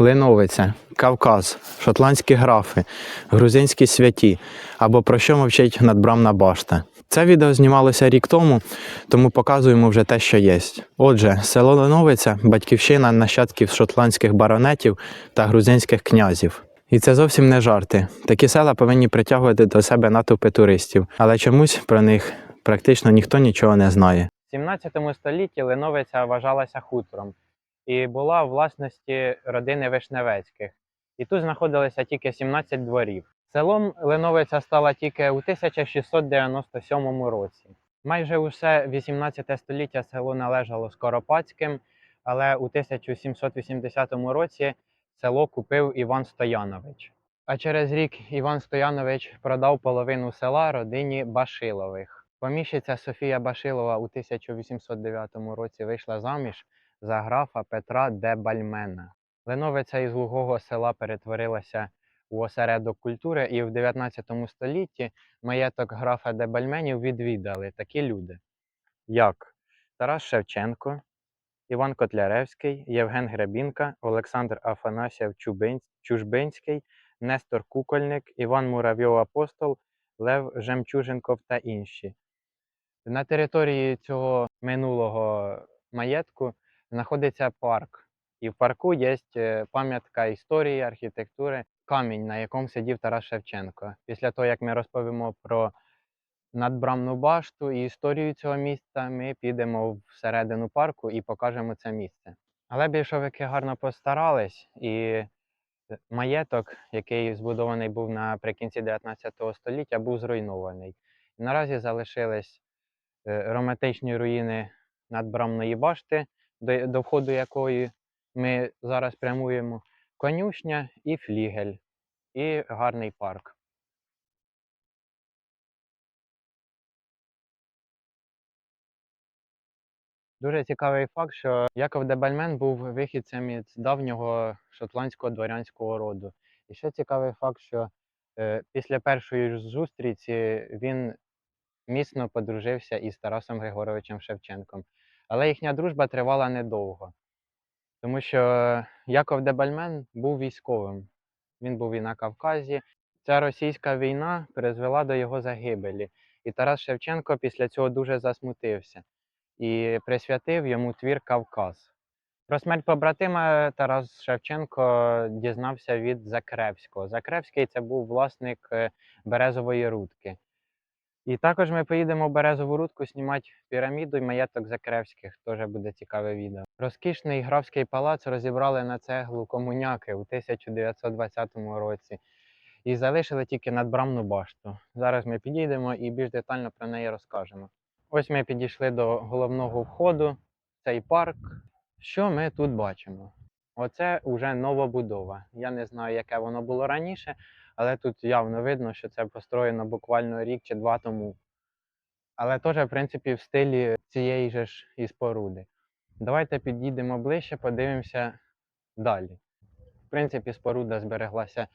Линовиця, Кавказ, шотландські графи, грузинські святі або про що мовчить надбрамна башта. Це відео знімалося рік тому, тому показуємо вже те, що є. Отже, село Линовиця батьківщина нащадків шотландських баронетів та грузинських князів. І це зовсім не жарти. Такі села повинні притягувати до себе натовпи туристів, але чомусь про них практично ніхто нічого не знає. В 17 столітті Линовиця вважалася хутором і була у власності родини Вишневецьких. І тут знаходилося тільки 17 дворів. Селом Леновиця стала тільки у 1697 році. Майже усе 18 століття село належало Скоропадським, але у 1780 році село купив Іван Стоянович. А через рік Іван Стоянович продав половину села родині Башилових. Поміщиця Софія Башилова у 1809 році вийшла заміж за графа Петра де Бальмена. Леновиця із глухого села перетворилася у осередок культури, і в 19 столітті маєток графа де Бальменів відвідали такі люди, як Тарас Шевченко, Іван Котляревський, Євген Гребінка, Олександр Афанасьєв Чужбинський, Нестор Кукольник, Іван Муравйов Апостол, Лев Жемчуженков та інші. На території цього минулого маєтку знаходиться парк. І в парку є е, пам'ятка історії, архітектури, камінь, на якому сидів Тарас Шевченко. Після того, як ми розповімо про надбрамну башту і історію цього місця, ми підемо всередину парку і покажемо це місце. Але більшовики гарно постарались, і е, маєток, який збудований був наприкінці 19 століття, був зруйнований. Наразі залишились е, романтичні руїни надбрамної башти, до, входу якої ми зараз прямуємо, конюшня і флігель, і гарний парк. Дуже цікавий факт, що Яков де Бальмен був вихідцем із давнього шотландського дворянського роду. І ще цікавий факт, що е, після першої зустрічі він міцно подружився із Тарасом Григоровичем Шевченком. Але їхня дружба тривала недовго, тому що Яков де Бальмен був військовим. Він був і на Кавказі. Ця російська війна призвела до його загибелі. І Тарас Шевченко після цього дуже засмутився і присвятив йому твір Кавказ. Про смерть побратима Тарас Шевченко дізнався від Закревського. Закревський це був власник е, березової рудки. І також ми поїдемо в Березову рудку знімати піраміду і маєток Закревських. Теж буде цікаве відео. Розкішний графський палац розібрали на цеглу комуняки у 1920 році і залишили тільки надбрамну башту. Зараз ми підійдемо і більш детально про неї розкажемо. Ось ми підійшли до головного входу, цей парк. Що ми тут бачимо? Оце вже новобудова. Я не знаю, яке воно було раніше, але тут явно видно, що це построєно буквально рік чи два тому. Але теж, в принципі, в стилі цієї же ж і споруди. Давайте підійдемо ближче, подивимося далі. В принципі, споруда збереглася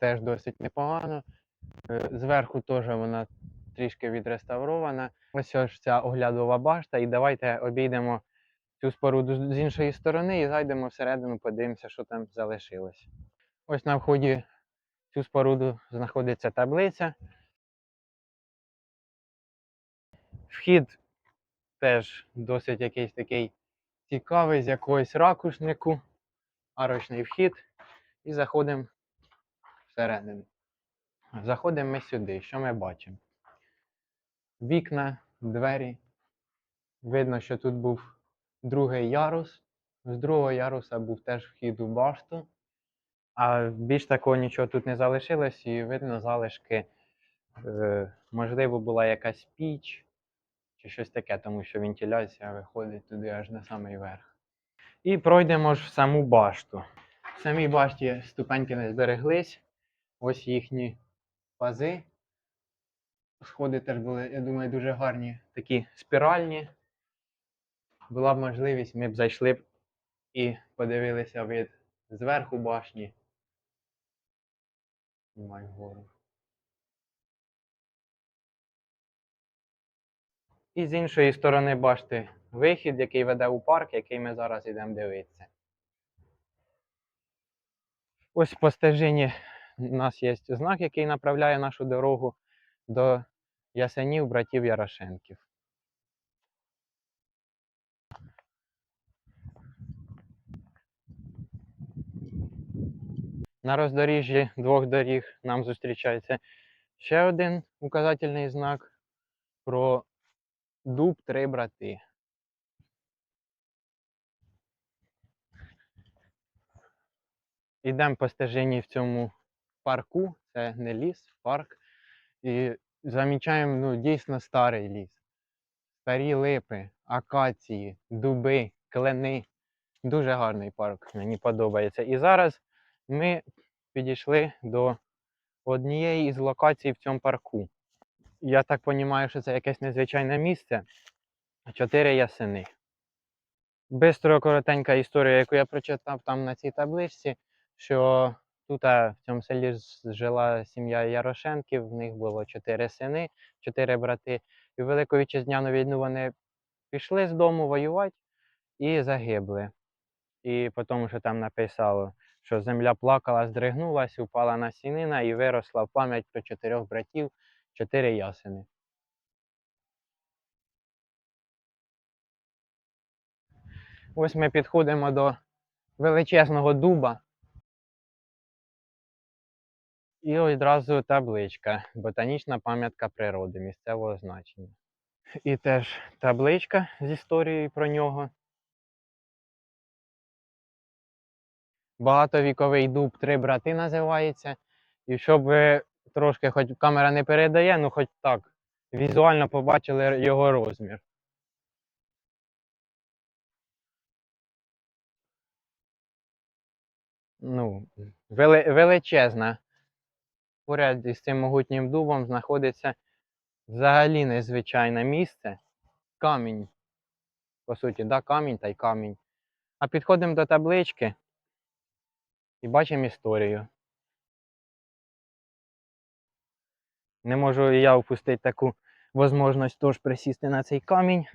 теж досить непогано. Е, Зверху теж вона трішки відреставрована. Ось ось ця оглядова башта, і давайте обійдемо цю споруду з- іншої сторони і зайдемо всередину, подивимося, що там залишилось. Ось на вході цю споруду знаходиться таблиця. Вхід теж досить якийсь такий цікавий, з якогось ракушнику, арочний вхід. І заходимо всередину. Заходимо ми сюди. Що ми бачимо? Вікна, двері. Видно, що тут був другий ярус. З другого яруса був теж вхід у башту. А більш такого нічого тут не залишилось, і видно залишки. Е, можливо, була якась піч чи щось таке, тому що вентиляція виходить туди аж на самий верх. І пройдемо ж в саму башту. В самій башті ступеньки не збереглись. Ось їхні пази. Сходи теж були, я думаю, дуже гарні, такі спіральні. Була б можливість, ми б зайшли б і подивилися вид зверху башні. Знімай вгору. І з іншої сторони башти вихід, який веде у парк, який ми зараз йдемо дивитися. Ось по стежині у нас є знак, який направляє нашу дорогу до ясенів братів Ярошенків. На роздоріжжі двох доріг нам зустрічається ще один указательний знак про дуб три брати. Ідемо по стежині в цьому парку, це не ліс, парк. І замічаємо ну, дійсно старий ліс. Старі липи, акації, дуби, клени. Дуже гарний парк, мені подобається. І зараз ми підійшли до однієї із локацій в цьому парку. Я так розумію, що це якесь незвичайне місце. Чотири ясени. Бистро коротенька історія, яку я прочитав там на цій табличці, що тут в цьому селі жила сім'я Ярошенків, в них було чотири сини, чотири брати. І в Велику Вітчизняну війну вони пішли з дому воювати і загибли. І потім, що там написало, що земля плакала, здригнулась, упала на сінина і виросла в пам'ять про чотирьох братів, чотири ясени. Ось ми підходимо до величезного дуба. І одразу табличка Ботанічна пам'ятка природи місцевого значення. І теж табличка з історією про нього. Багатовіковий дуб Три брати називається. І щоб ви трошки, хоч камера не передає, ну хоч так, візуально побачили його розмір. Ну, вели, величезна. Поряд із цим могутнім дубом знаходиться взагалі незвичайне місце. Камінь. По суті, да, камінь та й камінь. А підходимо до таблички і бачимо історію. Не можу я впустити таку можливість теж присісти на цей камінь.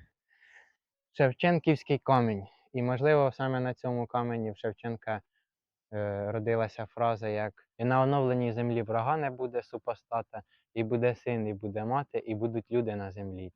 Шевченківський камінь. І, можливо, саме на цьому камені в Шевченка е, родилася фраза як І на оновленій землі врага не буде супостата, і буде син, і буде мати, і будуть люди на землі.